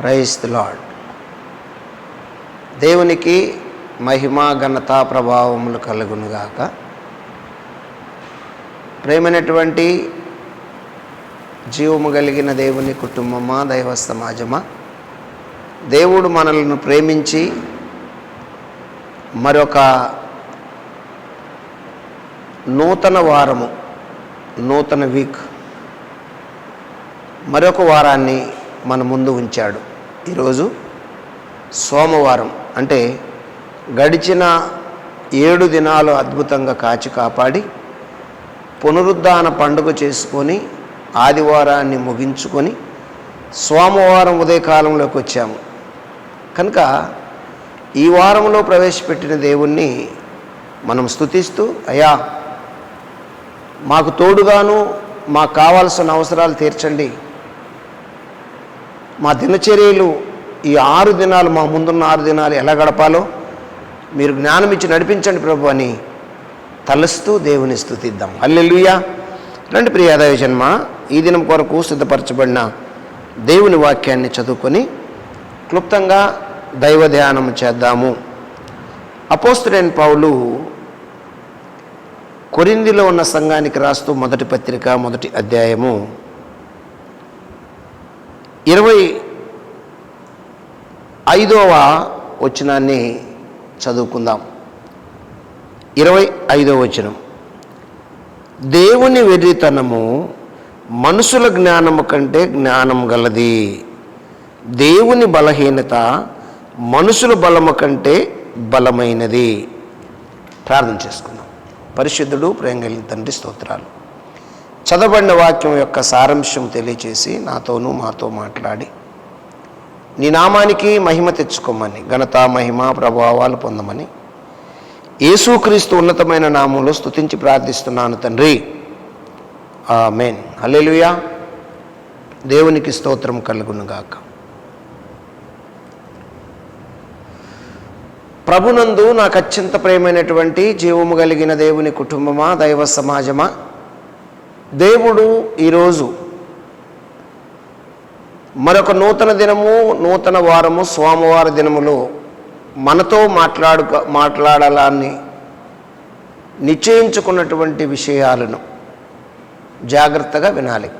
Praise the lord దేవునికి మహిమ ఘనత ప్రభావములు కలుగునుగాక ప్రేమైనటువంటి జీవము కలిగిన దేవుని కుటుంబమా దైవ సమాజమా? దేవుడు మనలను ప్రేమించి మరొక నూతన వారము నూతన వీక్ మరొక వారాన్ని మన ముందు ఉంచాడు. ఈరోజు సోమవారం అంటే గడిచిన ఏడు దినాలు అద్భుతంగా కాచి కాపాడి పునరుద్ధాన పండుగ చేసుకొని ఆదివారాన్ని ముగించుకొని సోమవారం ఉదయకాలంలోకి వచ్చాము. కనుక ఈ వారంలో ప్రవేశపెట్టిన దేవుణ్ణి మనం స్తుతిస్తూ అయ్యా మాకు తోడుగాను మాకు కావాల్సిన అవసరాలు తీర్చండి. మా దినచర్యలు ఈ ఆరు దినాలు మా ముందున్న ఆరు దినాలు ఎలా గడపాలో మీరు జ్ఞానం ఇచ్చి నడిపించండి ప్రభు అని తలస్తూ దేవుని స్థుతిద్దాం. హల్లెలూయా. రండి ప్రియాదయ జన్మ ఈ దినం కొరకు సిద్ధపరచబడిన దేవుని వాక్యాన్ని చదువుకొని క్లుప్తంగా దైవ ధ్యానం చేద్దాము. అపోస్తుడైన పౌలు కొరిందిలో ఉన్న సంఘానికి రాస్తూ మొదటి పత్రిక మొదటి అధ్యాయము ఇరవై ఐదవ వచనాన్ని చదువుకుందాం. ఇరవై ఐదవ వచనం. దేవుని వెర్రితనము మనుషుల జ్ఞానము కంటే జ్ఞానం గలది. దేవుని బలహీనత మనుషుల బలము కంటే బలమైనది. ప్రార్థన చేసుకుందాం. పరిశుద్ధుడు ప్రేమ తండ్రి స్తోత్రాలు. చదవబడిన వాక్యం యొక్క సారాంశం తెలియచేసి నాతోనూ మాతో మాట్లాడి నీ నామానికి మహిమ తెచ్చుకోమని ఘనత మహిమ ప్రభావాలు పొందమని యేసుక్రీస్తు ఉన్నతమైన నామంలో స్తుతించి ప్రార్థిస్తున్నాను తండ్రి. ఆ మెయిన్ అల్లెలుయా దేవునికి స్తోత్రం కలుగునుగాక. ప్రభునందు నాకు అత్యంత ప్రేమైనటువంటి జీవము కలిగిన దేవుని కుటుంబమా దైవ సమాజమా దేవుడు ఈరోజు మరొక నూతన దినము నూతన వారము సోమవార దినములో మనతో మాట్లాడు మాట్లాడాలని నిశ్చయించుకున్నటువంటి విషయాలను జాగ్రత్తగా వినాలి.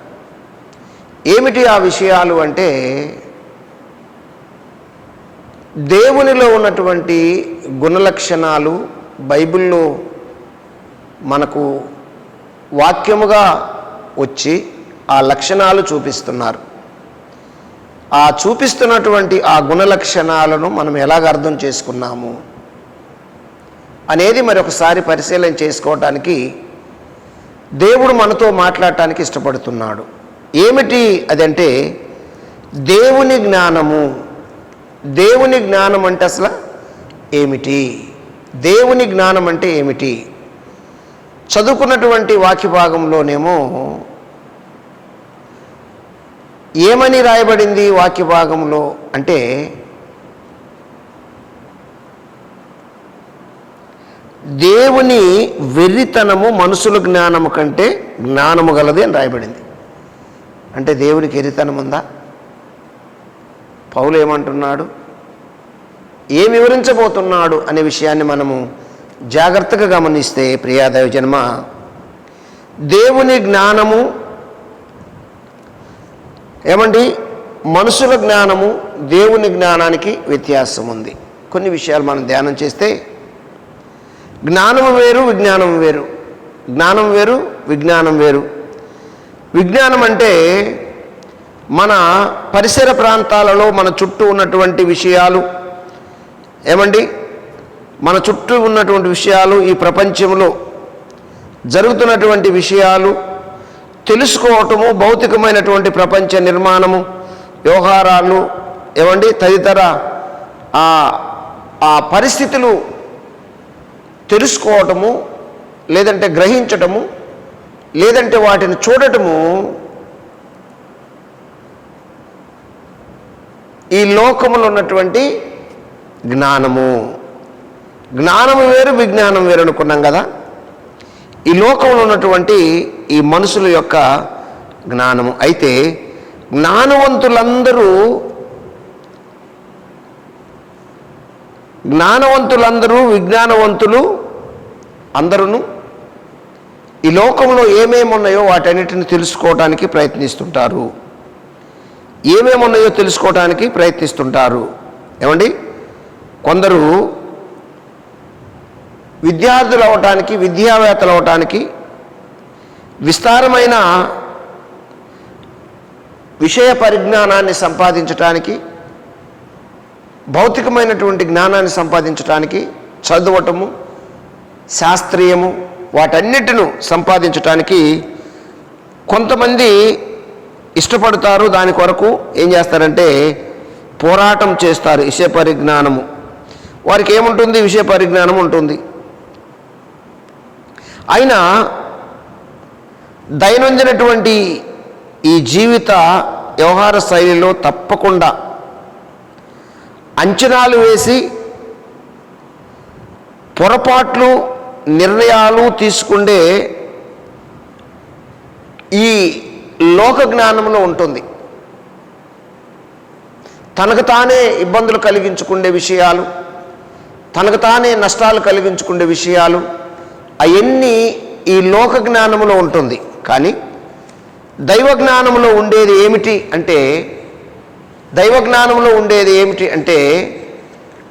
ఏమిటి ఆ విషయాలు అంటే దేవునిలో ఉన్నటువంటి గుణలక్షణాలు బైబిల్లో మనకు వాక్యముగా వచ్చి ఆ లక్షణాలు చూపిస్తున్నారు. ఆ చూపిస్తున్నటువంటి ఆ గుణలక్షణాలను మనం ఎలాగ అర్థం చేసుకున్నాము? అనేది మరొకసారి పరిశీలన చేసుకోవటానికి దేవుడు మనతో మాట్లాడటానికి ఇష్టపడుతున్నాడు. ఏమిటి అదంటే దేవుని జ్ఞానము. దేవుని జ్ఞానం అంటే అసలు ఏమిటి? దేవుని జ్ఞానం అంటే ఏమిటి? చదువుకున్నటువంటి వాక్య భాగంలోనేమో ఏమని రాయబడింది వాక్య భాగంలో అంటే దేవుని వెర్రితనము మనుషుల జ్ఞానము కంటే జ్ఞానము గలది అని రాయబడింది. అంటే దేవునికి ఎరితనం ఉందా? పౌలు ఏమంటున్నాడు? ఏం వివరించబోతున్నాడు అనే విషయాన్ని మనము జాగ్రత్తగా గమనిస్తే ప్రియాదేవ జన్మ దేవుని జ్ఞానము ఏమండి? మనుషుల జ్ఞానము దేవుని జ్ఞానానికి వ్యత్యాసం ఉంది. కొన్ని విషయాలు మనం ధ్యానం చేస్తే జ్ఞానం వేరు విజ్ఞానం వేరు. జ్ఞానం వేరు విజ్ఞానం వేరు. విజ్ఞానం అంటే మన పరిసర ప్రాంతాలలో మన చుట్టూ ఉన్నటువంటి విషయాలు. ఏమండి? మన చుట్టూ ఉన్నటువంటి విషయాలు ఈ ప్రపంచంలో జరుగుతున్నటువంటి విషయాలు తెలుసుకోవటము భౌతికమైనటువంటి ప్రపంచ నిర్మాణము వ్యవహారాలు ఏమండి తదితర ఆ ఆ పరిస్థితులు తెలుసుకోవటము లేదంటే గ్రహించటము లేదంటే వాటిని చూడటము ఈ లోకములో ఉన్నటువంటి జ్ఞానము. జ్ఞానము వేరు విజ్ఞానం వేరు అనుకున్నాం కదా? ఈ లోకంలో ఉన్నటువంటి ఈ మనుషుల యొక్క జ్ఞానము. అయితే జ్ఞానవంతులందరూ జ్ఞానవంతులందరూ విజ్ఞానవంతులు అందరూ ఈ లోకంలో ఏమేమి ఉన్నాయో వాటన్నిటిని తెలుసుకోవడానికి ప్రయత్నిస్తుంటారు. ఏమేమి ఉన్నాయో తెలుసుకోవడానికి ప్రయత్నిస్తుంటారు. ఏమండి? కొందరు విద్యార్థులు అవటానికి విద్యావేత్తలు అవటానికి విస్తారమైన విషయ పరిజ్ఞానాన్ని సంపాదించటానికి భౌతికమైనటువంటి జ్ఞానాన్ని సంపాదించటానికి చదవటము శాస్త్రీయము వాటన్నిటిను సంపాదించటానికి కొంతమంది ఇష్టపడతారు. దాని కొరకు ఏం చేస్తారంటే పోరాటం చేస్తారు. విషయ పరిజ్ఞానము. వారికి ఏముంటుంది? విషయ పరిజ్ఞానం ఉంటుంది. అయినా దైనందినటువంటి ఈ జీవిత వ్యవహార శైలిలో తప్పకుండా అంచనాలు వేసి పొరపాట్లు నిర్ణయాలు తీసుకుండే ఈ లోక జ్ఞానంలో ఉంటుంది. తనకు తానే ఇబ్బందులు కలిగించుకునే విషయాలు తనకు తానే నష్టాలు కలిగించుకునే విషయాలు అవన్నీ ఈ లోక జ్ఞానంలో ఉంటుంది. కానీ దైవ జ్ఞానంలో ఉండేది ఏమిటి అంటే దైవ జ్ఞానంలో ఉండేది ఏమిటి అంటే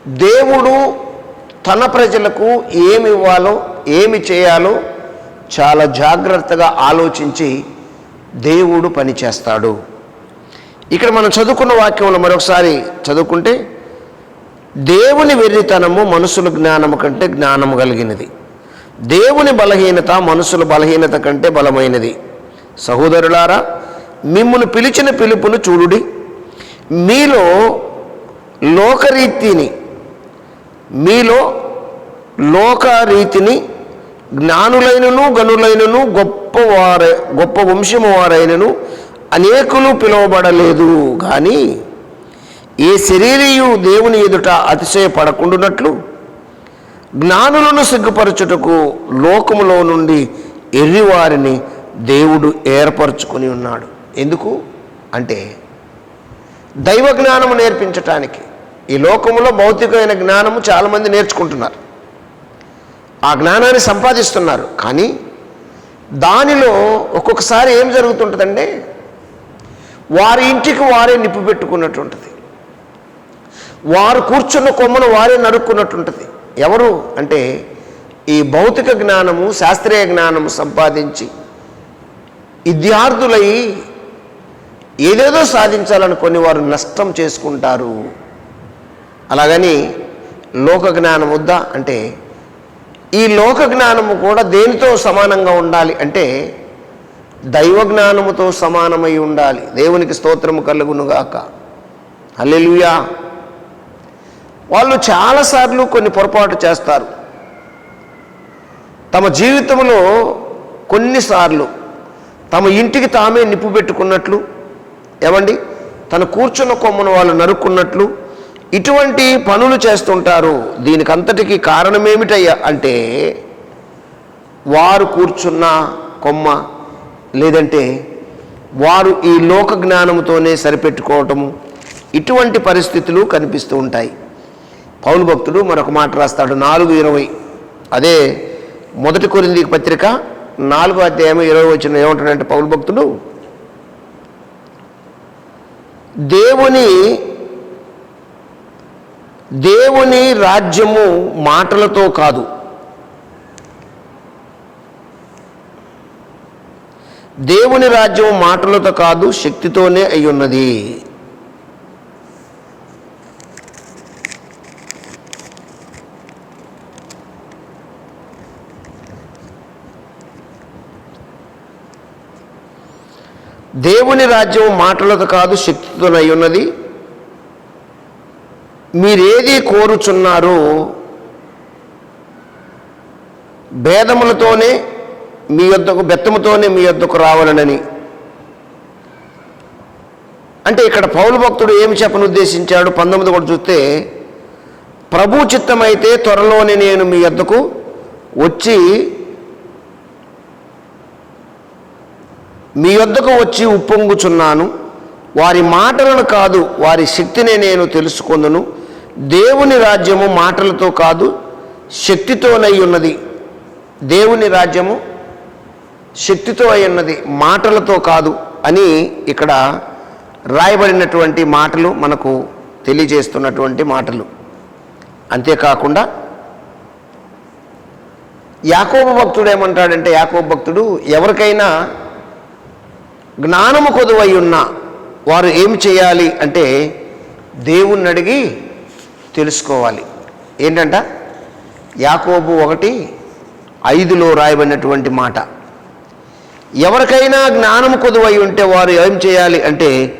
దేవుడు తన ప్రజలకు ఏమి ఇవ్వాలో ఏమి చేయాలో చాలా జాగ్రత్తగా ఆలోచించి దేవుడు పనిచేస్తాడు ఇక్కడ మనం చదువుకున్న వాక్యంలో మరొకసారి చదువుకుంటే దేవుని వెర్రితనము మనుషుల జ్ఞానము కంటే జ్ఞానము కలిగినది. దేవుని బలహీనత మనుషుల బలహీనత కంటే బలమైనది. సహోదరులారా మిమ్మల్ని పిలిచిన పిలుపును చూడుడి. మీలో లోకరీతిని మీలో లోకరీతిని జ్ఞానులైనను గనులైనను గొప్పవార గొప్ప వంశము వారైనను అనేకులు పిలువబడలేదు. కానీ ఏ శరీరయు దేవుని ఎదుట అతిశయపడకుండునట్లు జ్ఞానులను సిగ్గుపరచుటకు లోకములో నుండి ఎర్రివారిని దేవుడు ఏర్పరచుకొని ఉన్నాడు. ఎందుకు? అంటే దైవ జ్ఞానము నేర్పించటానికి. ఈ లోకములో భౌతికమైన జ్ఞానము చాలామంది నేర్చుకుంటున్నారు. ఆ జ్ఞానాన్ని సంపాదిస్తున్నారు. కానీ దానిలో ఒక్కొక్కసారి ఏం జరుగుతుంటుందంటే వారి ఇంటికి వారే నిప్పు పెట్టుకున్నట్టు ఉంటుంది వారు కూర్చున్న కొమ్మను వారే నరుక్కున్నట్టుంటుంది. ఎవరు అంటే ఈ భౌతిక జ్ఞానము శాస్త్రీయ జ్ఞానము సంపాదించి విద్యార్థులై ఏదేదో సాధించాలనుకుని వారు నష్టం చేసుకుంటారు. అలాగని లోక జ్ఞానం వద్దా? అంటే ఈ లోక జ్ఞానము కూడా దేనితో సమానంగా ఉండాలి? అంటే దైవ జ్ఞానముతో సమానమై ఉండాలి. దేవునికి స్తోత్రము కలుగునుగాక. అల్లెలుయా వాళ్ళు చాలాసార్లు కొన్ని పొరపాటు చేస్తారు. తమ జీవితంలో కొన్నిసార్లు తమ ఇంటికి తామే నిప్పు పెట్టుకున్నట్లు ఏమండి? తన కూర్చున్న కొమ్మను వాళ్ళు నరుక్కున్నట్లు ఇటువంటి పనులు చేస్తుంటారు. దీనికంతటికి కారణమేమిటయ్యా అంటే వారు కూర్చున్న కొమ్మ లేదంటే వారు ఈ లోక జ్ఞానంతోనే సరిపెట్టుకోవటము ఇటువంటి పరిస్థితులు కనిపిస్తూ ఉంటాయి. పౌలు భక్తుడు మరొక మాట రాస్తాడు నాలుగు ఇరవై. అదే మొదటి కొరింది పత్రిక నాలుగో అధ్యాయం ఇరవై వచ్చిన ఏమంటాడంటే పౌలు భక్తుడు? దేవుని దేవుని రాజ్యము మాటలతో కాదు. దేవుని రాజ్యము మాటలతో కాదు శక్తితోనే అయి దేవుని రాజ్యం మాటలతో కాదు శక్తితోనై ఉన్నది. మీరేది కోరుచున్నారో భేదములతోనే మీ యొద్దకు బెత్తముతోనే మీ యొద్దకు రావాలనని. అంటే ఇక్కడ పౌలు భక్తుడు ఏమి చెప్పను ఉద్దేశించాడు? పంతొమ్మిది కూడా చూస్తే ప్రభు చిత్తమైతే త్వరలోనే నేను మీ యొద్దకు వచ్చి మీ వద్దకు వచ్చి ఉప్పొంగుచున్నాను. వారి మాటలను కాదు వారి శక్తిని నేను తెలుసుకొందును దేవుని రాజ్యము మాటలతో కాదు శక్తితోనై ఉన్నది. దేవుని రాజ్యము శక్తితో అయి ఉన్నది మాటలతో కాదు అని ఇక్కడ రాయబడినటువంటి మాటలు మనకు తెలియజేస్తున్నటువంటి మాటలు. అంతేకాకుండా యాకోబ భక్తుడు ఏమంటాడంటే యాకోబ భక్తుడు ఎవరికైనా జ్ఞానము కొదువై ఉన్న వారు ఏమి చేయాలి అంటే దేవుణ్ణి అడిగి తెలుసుకోవాలి. ఏంటంట? యాకోబు ఒకటి ఐదులో రాయబడినటువంటి మాట. ఎవరికైనా జ్ఞానము కొదువై ఉంటే వారు ఏం చేయాలి అంటే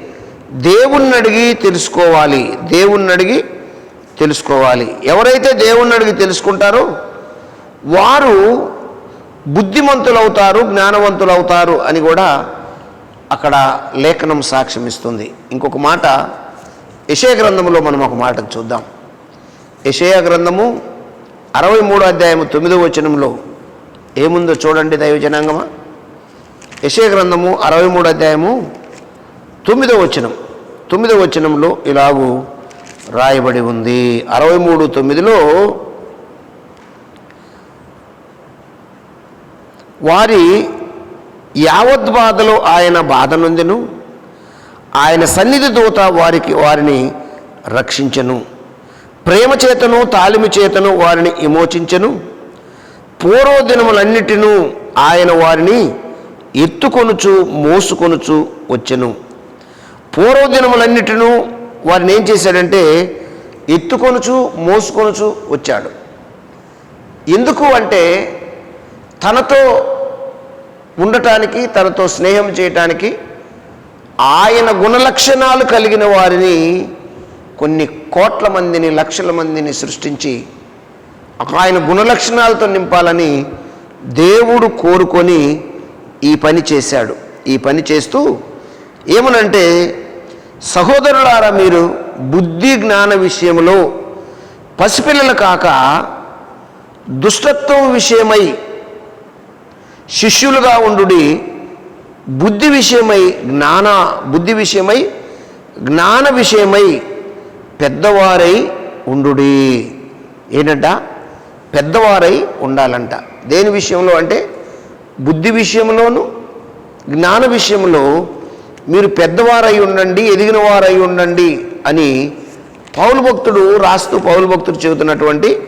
దేవుణ్ణి అడిగి తెలుసుకోవాలి. దేవుణ్ణి అడిగి తెలుసుకోవాలి. ఎవరైతే దేవుణ్ణి అడిగి తెలుసుకుంటారో వారు బుద్ధిమంతులవుతారు జ్ఞానవంతులవుతారు అని కూడా అక్కడ లేఖనం సాక్ష్యం ఇస్తుంది. ఇంకొక మాట యషయ గ్రంథంలో మనం ఒక మాట చూద్దాం. యషయ గ్రంథము అరవై మూడో అధ్యాయము తొమ్మిదో వచనంలో ఏముందో చూడండి దైవజనాంగమా? యశయ గ్రంథము అరవై మూడు అధ్యాయము తొమ్మిదో వచనం. తొమ్మిదో వచనంలో ఇలాగూ రాయబడి ఉంది. అరవై మూడు తొమ్మిదిలో వారి యావత్ బాధలో ఆయన బాధ నొందెను. ఆయన సన్నిధి దూత వారికి వారిని రక్షించను. ప్రేమ చేతను తాలిమి చేతను వారిని విమోచించను. పూర్వదినములన్నిటినూ ఆయన వారిని ఎత్తుకొనుచు మోసుకొనుచు వచ్చెను. పూర్వదినములన్నిటినూ వారిని ఏం చేశాడంటే ఎత్తుకొనుచు మోసుకొనుచు వచ్చాడు. ఎందుకు అంటే తనతో ఉండటానికి తనతో స్నేహం చేయటానికి ఆయన గుణలక్షణాలు కలిగిన వారిని కొన్ని కోట్ల మందిని లక్షల మందిని సృష్టించి ఆయన గుణలక్షణాలతో నింపాలని దేవుడు కోరుకొని ఈ పని చేశాడు. ఈ పని చేస్తూ ఏమనంటే సహోదరులారా మీరు బుద్ధి జ్ఞాన విషయంలో పసిపిల్లలు కాక దుష్టత్వం విషయమై శిష్యులుగా ఉండుడి బుద్ధి విషయమై జ్ఞాన బుద్ధి విషయమై జ్ఞాన విషయమై పెద్దవారై ఉండుడి. ఏంటంట? పెద్దవారై ఉండాలంట. దేని విషయంలో అంటే బుద్ధి విషయంలోను జ్ఞాన విషయంలో మీరు పెద్దవారై ఉండండి ఎదిగిన వారై ఉండండి అని పౌలు భక్తుడు రాస్తూ పౌలు భక్తుడు చెబుతున్నటువంటి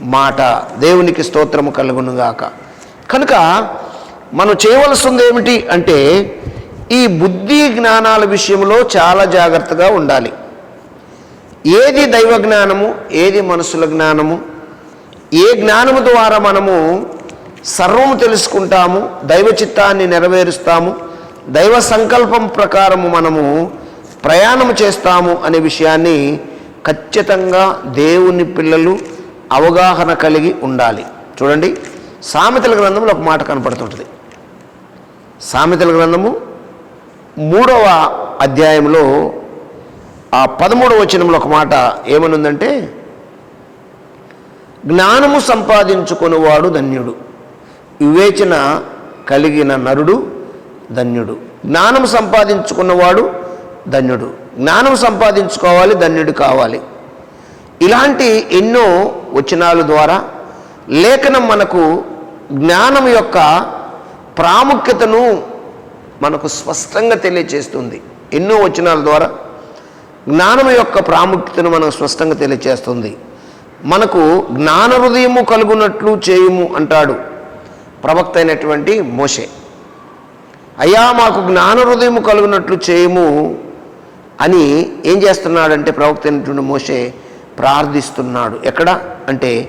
మాట. దేవునికి స్తోత్రము కలుగునుగాక. కనుక మనం చేయవలసింది ఏమిటి అంటే ఈ బుద్ధి జ్ఞానాల విషయంలో చాలా జాగ్రత్తగా ఉండాలి. ఏది దైవ జ్ఞానము ఏది మనసుల జ్ఞానము ఏ జ్ఞానము ద్వారా మనము సర్వము తెలుసుకుంటాము దైవ చిత్తాన్ని నెరవేరుస్తాము దైవ సంకల్పం ప్రకారము మనము ప్రయాణం చేస్తాము అనే విషయాన్ని ఖచ్చితంగా దేవుని పిల్లలు అవగాహన కలిగి ఉండాలి. చూడండి. సామెతల గ్రంథంలో ఒక మాట కనపడుతుంటుంది. సామెతల గ్రంథము మూడవ అధ్యాయంలో ఆ పదమూడవ వచనంలో ఒక మాట ఏమనుందంటే జ్ఞానము సంపాదించుకునేవాడు ధన్యుడు వివేచన కలిగిన నరుడు ధన్యుడు. జ్ఞానం సంపాదించుకున్నవాడు ధన్యుడు. జ్ఞానం సంపాదించుకోవాలి ధన్యుడు కావాలి. ఇలాంటి ఎన్నో వచనాల ద్వారా లేఖనం మనకు జ్ఞానం యొక్క ప్రాముఖ్యతను మనకు స్పష్టంగా తెలియచేస్తుంది. ఎన్నో వచనాల ద్వారా జ్ఞానం యొక్క ప్రాముఖ్యతను మనకు స్పష్టంగా తెలియచేస్తుంది. మనకు జ్ఞాన హృదయము కలుగునట్లు చేయుము అంటాడు ప్రవక్త అయినటువంటి మోషే. అయ్యా మాకు జ్ఞాన హృదయము కలుగునట్లు చేయము అని ఏం చేస్తున్నాడంటే ప్రవక్త అయినటువంటి మోషే ప్రార్థిస్తున్నాడు. ఎక్కడ? అంటే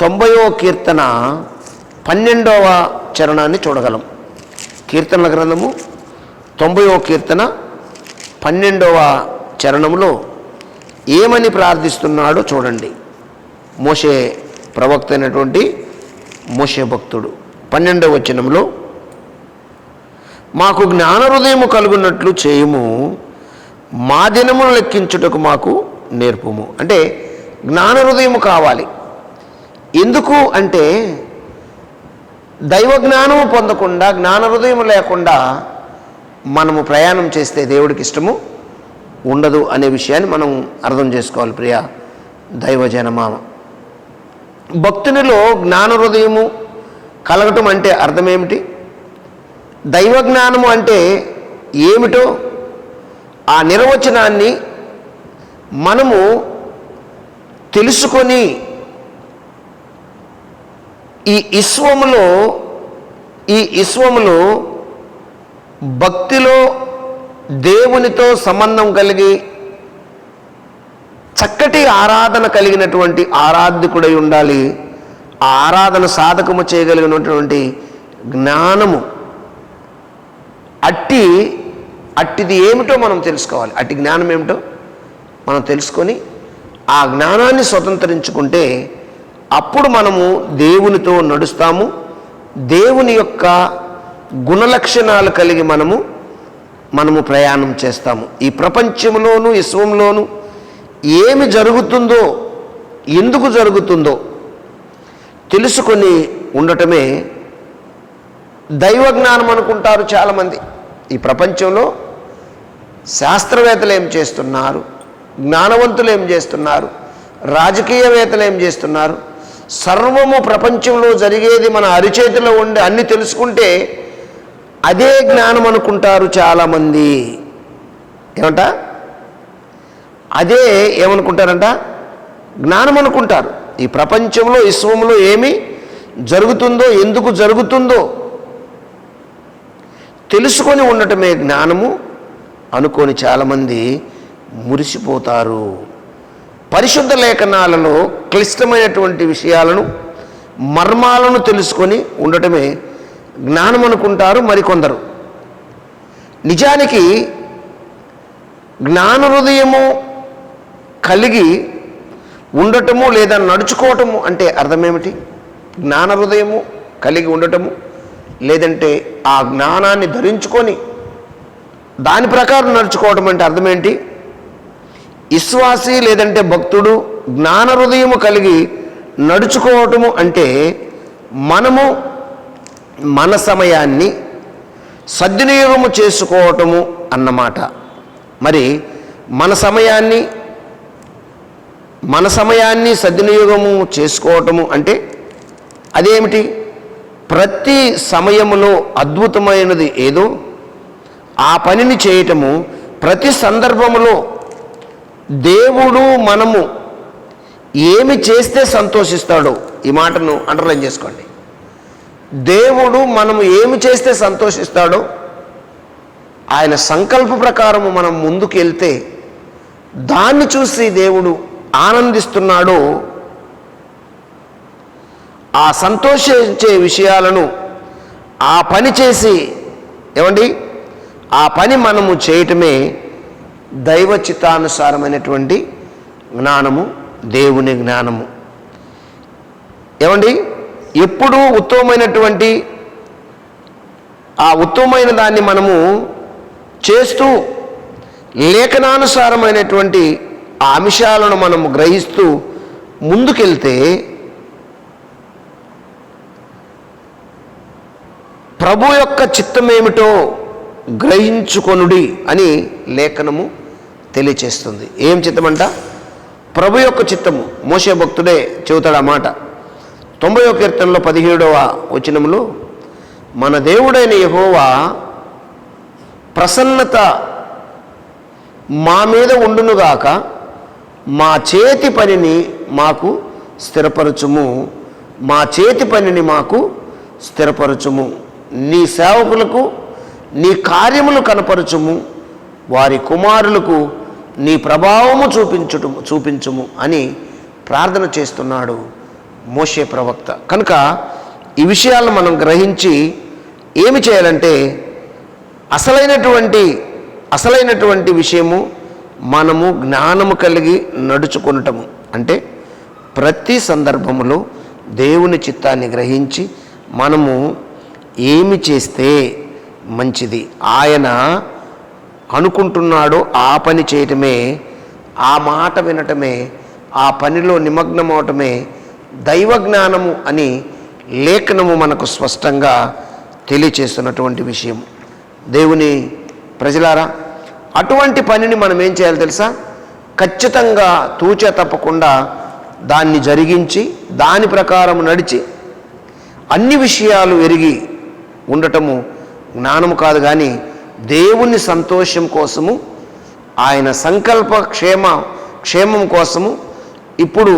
తొంభయో కీర్తన పన్నెండవ చరణాన్ని చూడగలం. కీర్తనల గ్రంథము తొంభయో కీర్తన పన్నెండవ చరణంలో ఏమని ప్రార్థిస్తున్నాడో చూడండి. మోషే ప్రవక్త అయినటువంటి మోషే భక్తుడు. పన్నెండవ వచనంలో మాకు జ్ఞాన హృదయము కలుగున్నట్లు చేయుము మా దినమును లెక్కించుటకు మాకు నేర్పుము. అంటే జ్ఞాన హృదయము కావాలి. ఎందుకు అంటే దైవ జ్ఞానము పొందకుండా జ్ఞాన హృదయం లేకుండా మనము ప్రయాణం చేస్తే దేవుడికి ఇష్టము ఉండదు అనే విషయాన్ని మనం అర్థం చేసుకోవాలి ప్రియ దైవజనమామ భక్తునిలో జ్ఞాన హృదయము కలగటం అంటే అర్థం ఏమిటి దైవ జ్ఞానము అంటే ఏమిటో ఆ నిర్వచనాన్ని మనము తెలుసుకొని ఈ ఇస్వములో ఈ విశ్వములో భక్తిలో దేవునితో సంబంధం కలిగి చక్కటి ఆరాధన కలిగినటువంటి ఆరాధ్యకుడై ఉండాలి. ఆ ఆరాధన సాధకము చేయగలిగినటువంటి జ్ఞానము. అట్టి అట్టిది ఏమిటో మనం తెలుసుకోవాలి. అట్టి జ్ఞానం ఏమిటో మనం తెలుసుకొని ఆ జ్ఞానాన్ని స్వతంత్రించుకుంటే అప్పుడు మనము దేవునితో నడుస్తాము. దేవుని యొక్క గుణలక్షణాలు కలిగి మనము మనము ప్రయాణం చేస్తాము. ఈ ప్రపంచంలోనూ విశ్వంలోనూ ఏమి జరుగుతుందో ఎందుకు జరుగుతుందో తెలుసుకొని ఉండటమే దైవ జ్ఞానం అనుకుంటారు చాలామంది. ఈ ప్రపంచంలో శాస్త్రవేత్తలు ఏం చేస్తున్నారు? జ్ఞానవంతులు ఏం చేస్తున్నారు? రాజకీయవేత్తలు ఏం చేస్తున్నారు? సర్వము ప్రపంచంలో జరిగేది మన అరిచేతిలో ఉండి అన్ని తెలుసుకుంటే అదే జ్ఞానం అనుకుంటారు చాలామంది. ఏమంట? అదే ఏమనుకుంటారంట? జ్ఞానం అనుకుంటారు. ఈ ప్రపంచంలో విశ్వంలో ఏమి జరుగుతుందో ఎందుకు జరుగుతుందో తెలుసుకొని ఉండటమే జ్ఞానము అనుకొని చాలామంది మురిసిపోతారు. పరిశుద్ధ లేఖనాలలో క్లిష్టమైనటువంటి విషయాలను మర్మాలను తెలుసుకొని ఉండటమే జ్ఞానం అనుకుంటారు మరికొందరు. నిజానికి జ్ఞాన హృదయము కలిగి ఉండటము లేదా నడుచుకోవటము అంటే అర్థమేమిటి? జ్ఞాన హృదయము కలిగి ఉండటము లేదంటే ఆ జ్ఞానాన్ని ధరించుకొని దాని ప్రకారం నడుచుకోవటం అంటే అర్థమేంటి? విశ్వాసి లేదంటే భక్తుడు జ్ఞాన హృదయము కలిగి నడుచుకోవటము అంటే మనము మన సమయాన్ని సద్వినియోగము చేసుకోవటము అన్నమాట. మరి మన సమయాన్ని మన సమయాన్ని సద్వినియోగము చేసుకోవటము అంటే అదేమిటి? ప్రతి సమయములో అద్భుతమైనది ఏదో ఆ పనిని చేయటము ప్రతి సందర్భములో దేవుడు మనము ఏమి చేస్తే సంతోషిస్తాడో ఈ మాటను అండర్లైన్ చేసుకోండి. దేవుడు మనము ఏమి చేస్తే సంతోషిస్తాడో ఆయన సంకల్ప ప్రకారము మనం ముందుకు వెళ్తే దాన్ని చూసి దేవుడు ఆనందిస్తున్నాడో ఆ సంతోషించే విషయాలను ఆ పని చేసి ఏమండి? ఆ పని మనము చేయటమే దైవ చిత్తానుసారమైనటువంటి జ్ఞానము దేవుని జ్ఞానము. ఏమండి? ఎప్పుడూ ఉత్తమమైనటువంటి ఆ ఉత్తమమైన దాన్ని మనము చేస్తూ లేఖనానుసారమైనటువంటి ఆ అంశాలను మనము గ్రహిస్తూ ముందుకెళ్తే ప్రభు యొక్క చిత్తమేమిటో గ్రహించుకొనుడి అని లేఖనము తెలియచేస్తుంది. ఏం చిత్తమంట? ప్రభు యొక్క చిత్తము. మోసే భక్తుడే చెబుతాడు ఆ మాట. తొంభై కీర్తనలో పదిహేడవ వచనములు మన దేవుడైన యహోవా ప్రసన్నత మా మీద ఉండునుగాక మా చేతి పనిని మాకు స్థిరపరచుము. మా చేతి పనిని మాకు స్థిరపరచుము. నీ సేవకులకు నీ కార్యములు కనపరచుము. వారి కుమారులకు నీ ప్రభావము చూపించుట చూపించుము అని ప్రార్థన చేస్తున్నాడు మోషే ప్రవక్త. కనుక ఈ విషయాలను మనం గ్రహించి ఏమి చేయాలంటే అసలైనటువంటి అసలైనటువంటి విషయము మనము జ్ఞానము కలిగి నడుచుకునటము. అంటే ప్రతి సందర్భములో దేవుని చిత్తాన్ని గ్రహించి మనము ఏమి చేస్తే మంచిది? ఆయన అనుకుంటున్నాడో ఆ పని చేయటమే ఆ మాట వినటమే ఆ పనిలో నిమగ్నమవటమే దైవ జ్ఞానము అని లేఖనము మనకు స్పష్టంగా తెలియచేస్తున్నటువంటి విషయం. దేవుని ప్రజలారా అటువంటి పనిని మనం ఏం చేయాలి తెలుసా? ఖచ్చితంగా తూచ తప్పకుండా దాన్ని జరిగించి దాని ప్రకారం నడిచి అన్ని విషయాలు ఎరిగి ఉండటము జ్ఞానము కాదు కానీ దేవుని సంతోషం కోసము ఆయన సంకల్ప క్షేమ క్షేమం కోసము ఇప్పుడు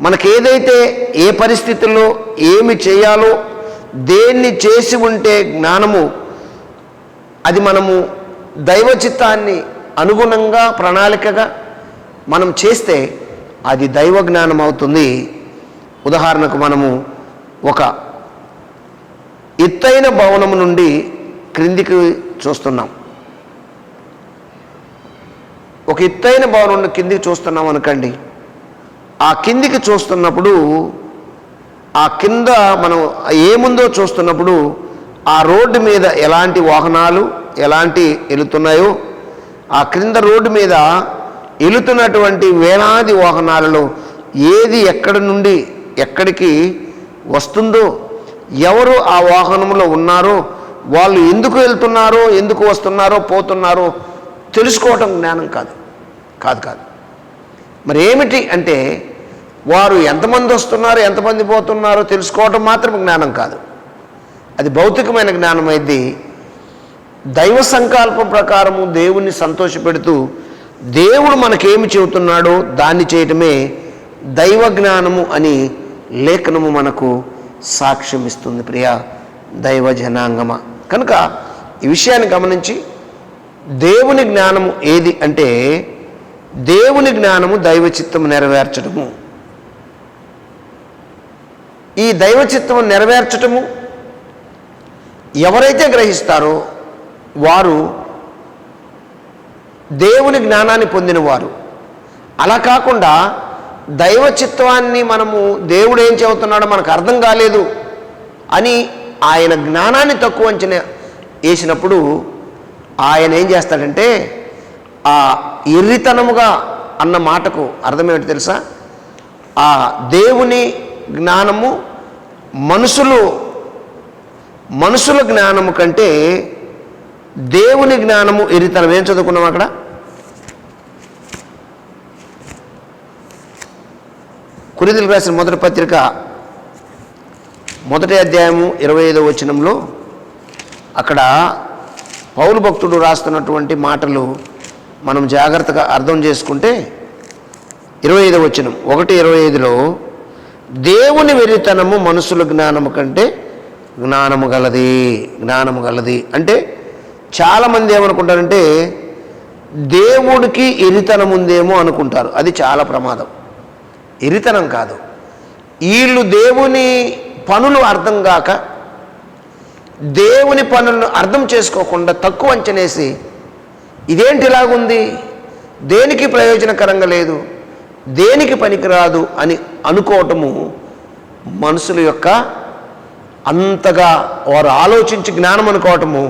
మనకేదైతే ఏ పరిస్థితుల్లో ఏమి చేయాలో దేన్ని చేసి ఉంటే జ్ఞానము అది మనము దైవ చిత్తాన్ని అనుగుణంగా ప్రణాళికగా మనం చేస్తే అది దైవ జ్ఞానం అవుతుంది ఉదాహరణకు మనము ఒక ఎత్తైన భవనము నుండి క్రిందికి చూస్తున్నాం. ఒక ఎత్తైన భవనం కిందికి చూస్తున్నాం అనుకోండి. ఆ కిందికి చూస్తున్నప్పుడు ఆ కింద మనం ఏముందో చూస్తున్నప్పుడు ఆ రోడ్డు మీద ఎలాంటి వాహనాలు ఎలాంటి వెళుతున్నాయో ఆ క్రింద రోడ్డు మీద వెళుతున్నటువంటి వేలాది వాహనాలలో ఏది ఎక్కడి నుండి ఎక్కడికి వస్తుందో ఎవరు ఆ వాహనంలో ఉన్నారో వాళ్ళు ఎందుకు వెళ్తున్నారో ఎందుకు వస్తున్నారో పోతున్నారో తెలుసుకోవటం జ్ఞానం కాదు. కాదు కాదు. మరి ఏమిటి అంటే వారు ఎంతమంది వస్తున్నారో ఎంతమంది పోతున్నారో తెలుసుకోవటం మాత్రం జ్ఞానం కాదు. అది భౌతికమైన జ్ఞానం అయింది. దైవ సంకల్పం ప్రకారము దేవుణ్ణి సంతోషపెడుతూ దేవుడు మనకేమి చెబుతున్నాడో దాన్ని చేయటమే దైవ జ్ఞానము అని లేఖనము మనకు సాక్ష్యం ఇస్తుంది ప్రియ దైవ జనాంగమ. కనుక ఈ విషయాన్ని గమనించి దేవుని జ్ఞానము ఏది అంటే దేవుని జ్ఞానము దైవ చిత్తము నెరవేర్చడము. ఈ దైవ చిత్తము నెరవేర్చటము ఎవరైతే గ్రహిస్తారో వారు దేవుని జ్ఞానాన్ని పొందినవారు. అలా కాకుండా దైవ చిత్వాన్ని మనము దేవుడు ఏం చెబుతున్నాడో మనకు అర్థం కాలేదు అని ఆయన జ్ఞానాన్ని తక్కువ అంచనా వేసినప్పుడు ఆయన ఏం చేస్తాడంటే ఆ ఎర్రితనముగా అన్న మాటకు అర్థమేమిటి తెలుసా? ఆ దేవుని జ్ఞానము మనుషులు మనుషుల జ్ఞానము కంటే దేవుని జ్ఞానము ఎరితనం ఏం చదువుకున్నాం అక్కడ? కురిదిలు రాసిన మొదటి పత్రిక మొదటి అధ్యాయము ఇరవై ఐదో వచనంలో అక్కడ పౌరు భక్తుడు రాస్తున్నటువంటి మాటలు మనం జాగ్రత్తగా అర్థం చేసుకుంటే ఇరవై ఐదో వచనం ఒకటి ఇరవై ఐదులో దేవుని వెరితనము మనుషుల జ్ఞానము కంటే జ్ఞానము గలది జ్ఞానము గలది. అంటే చాలామంది ఏమనుకుంటారంటే దేవుడికి ఎరితనం ఉందేమో అనుకుంటారు. అది చాలా ప్రమాదం. ఎరితనం కాదు. వీళ్ళు దేవుని పనులు అర్థం కాక దేవుని పనులను అర్థం చేసుకోకుండా తక్కువ అంచనేసి ఇదేంటి ఇలాగుంది దేనికి ప్రయోజనకరంగా లేదు? దేనికి పనికిరాదు అని అనుకోవటము మనుషుల యొక్క అంతగా వారు ఆలోచించి జ్ఞానం అనుకోవటము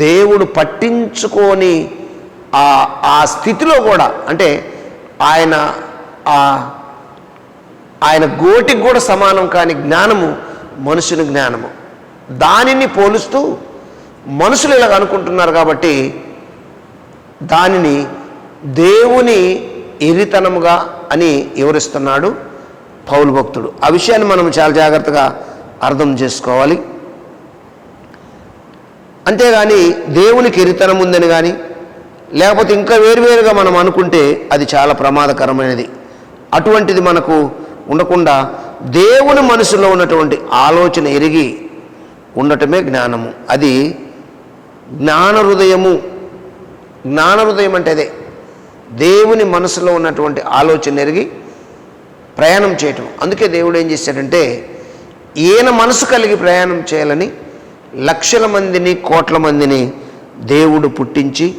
దేవుడు పట్టించుకొని ఆ ఆ స్థితిలో కూడా అంటే ఆయన ఆ ఆయన గోటికి కూడా సమానం కాని జ్ఞానము మనుషుని జ్ఞానము. దానిని పోలుస్తూ మనుషులు ఇలాగ అనుకుంటున్నారు కాబట్టి దానిని దేవుని ఎరితనముగా అని వివరిస్తున్నాడు పౌలు భక్తుడు. ఆ విషయాన్ని మనం చాలా జాగ్రత్తగా అర్థం చేసుకోవాలి. అంతేగాని దేవునికి ఎరితనం ఉందని కానీ లేకపోతే ఇంకా వేరువేరుగా మనం అనుకుంటే అది చాలా ప్రమాదకరమైనది. అటువంటిది మనకు ఉండకుండా దేవుని మనసులో ఉన్నటువంటి ఆలోచన ఎరిగి ఉండటమే జ్ఞానము. అది జ్ఞాన హృదయము. జ్ఞాన హృదయం అంటే అదే. దేవుని మనసులో ఉన్నటువంటి ఆలోచన ఎరిగి ప్రయాణం చేయటం. అందుకే దేవుడు ఏం చేశాడంటే ఈయన మనసు కలిగి ప్రయాణం చేయాలని లక్షల మందిని కోట్ల మందిని దేవుడు పుట్టించి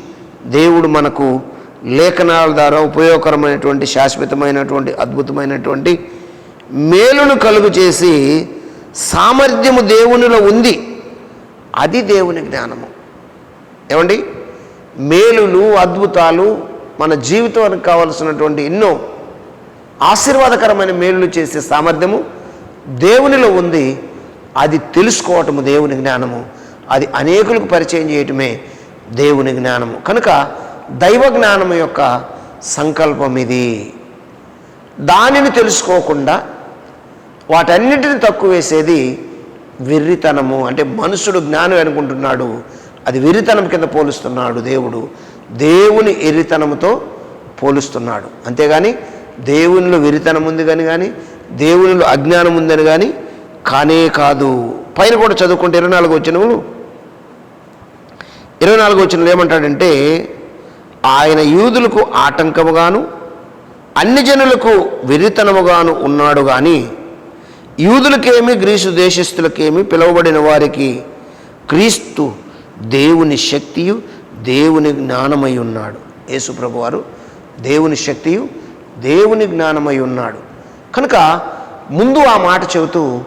దేవుడు మనకు లేఖనాల ద్వారా ఉపయోగకరమైనటువంటి శాశ్వతమైనటువంటి అద్భుతమైనటువంటి మేలును కలుగు చేసి సామర్థ్యము దేవునిలో ఉంది. అది దేవుని జ్ఞానము. ఏమండి? మేలులు అద్భుతాలు మన జీవితానికి కావలసినటువంటి ఎన్నో ఆశీర్వాదకరమైన మేలులు చేసే సామర్థ్యము దేవునిలో ఉంది. అది తెలుసుకోవటము దేవుని జ్ఞానము. అది అనేకులకు పరిచయం చేయటమే దేవుని జ్ఞానము. కనుక దైవ జ్ఞానము యొక్క సంకల్పం ఇది. దానిని తెలుసుకోకుండా వాటన్నిటిని తక్కువ వేసేది వెర్రితనము. అంటే మనుషుడు జ్ఞానం అనుకుంటున్నాడు అది వెర్రితనం కింద పోలుస్తున్నాడు దేవుడు. దేవుని ఎర్రితనముతో పోలుస్తున్నాడు. అంతేగాని దేవునిలో వెరితనం ఉంది కానీ కానీ దేవునిలో అజ్ఞానం ఉందని కానీ కానే కాదు. పైన కూడా చదువుకుంటే ఇరవై నాలుగు వచ్చినవులు ఇరవై నాలుగు వచ్చినలు ఏమంటాడంటే ఆయన యూదులకు ఆటంకముగాను అన్ని జనులకు వెరితనముగాను ఉన్నాడు కానీ యూదులకేమి గ్రీసు దేశస్థులకేమి పిలువబడిన వారికి క్రీస్తు దేవుని శక్తియు దేవుని జ్ఞానమై ఉన్నాడు. యేసుప్రభు వారు దేవుని శక్తియు దేవుని జ్ఞానమై ఉన్నాడు. కనుక ముందు ఆ మాట చెబుతూ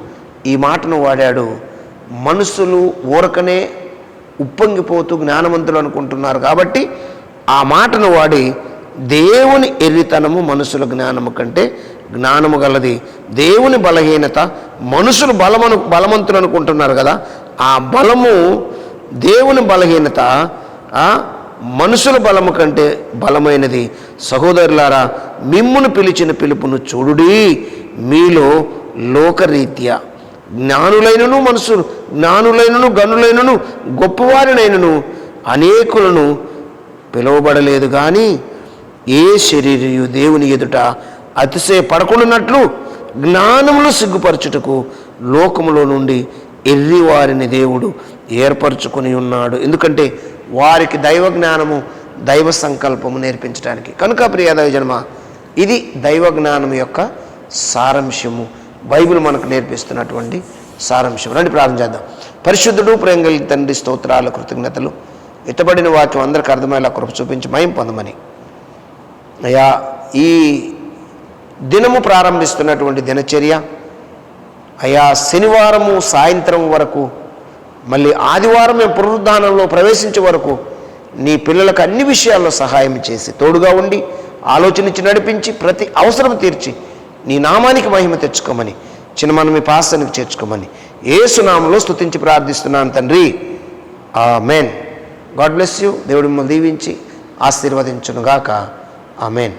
ఈ మాటను వాడాడు. మనుషులు ఊరకనే ఉప్పొంగిపోతూ జ్ఞానవంతులు అనుకుంటున్నారు కాబట్టి ఆ మాటను వాడి దేవుని ఎర్రితనము మనుషుల జ్ఞానము కంటే జ్ఞానము గలది దేవుని బలహీనత మనుషులు బలమను బలవంతులు అనుకుంటున్నారు కదా ఆ బలము దేవుని బలహీనత మనుషుల బలము కంటే బలమైనది. సహోదరులారా మిమ్మును పిలిచిన పిలుపును చూడుడి. మీలో లోకరీత్యా జ్ఞానులైనను మనుషులు జ్ఞానులైనను గనులైనను గొప్పవారినైనను అనేకులను పిలువబడలేదు కానీ ఏ శరీరయు దేవుని ఎదుట అతిశయ అతిశయపడకుండానట్లు జ్ఞానములు సిగ్గుపరచుటకు లోకములో నుండి ఎర్రివారిని దేవుడు ఏర్పరచుకొని ఉన్నాడు. ఎందుకంటే వారికి దైవ జ్ఞానము దైవ సంకల్పము నేర్పించడానికి. కనుక ప్రియాదవ జన్మ ఇది దైవ జ్ఞానం యొక్క సారాంశము. బైబిల్ మనకు నేర్పిస్తున్నటువంటి సారాంశం రండి ప్రారంభం చేద్దాం. పరిశుద్ధుడు ప్రేంగలి తండ్రి స్తోత్రాల కృతజ్ఞతలు. ఇతబడిన వాక్యం అందరికి అర్థమయ్యేలా కృప చూపించి మయం పొందమని. అయ్యా ఈ దినము ప్రారంభిస్తున్నటువంటి దినచర్య. అయా శనివారము సాయంత్రం వరకు మళ్ళీ ఆదివారం మేము పునరుద్ధానంలో ప్రవేశించే వరకు నీ పిల్లలకు అన్ని విషయాల్లో సహాయం చేసి తోడుగా ఉండి ఆలోచనించి నడిపించి ప్రతి అవసరం తీర్చి నీ నామానికి మహిమ తెచ్చుకోమని చిన్నమన మీ పాసానికి చేర్చుకోమని ఏసునామంలో స్తుతించి ప్రార్థిస్తున్నాను తండ్రి. ఆ మేన్ గాడ్ బ్లెస్ యూ. దేవుడు మిమ్మల్ని దీవించి ఆశీర్వదించునుగాక. ఆ మేన్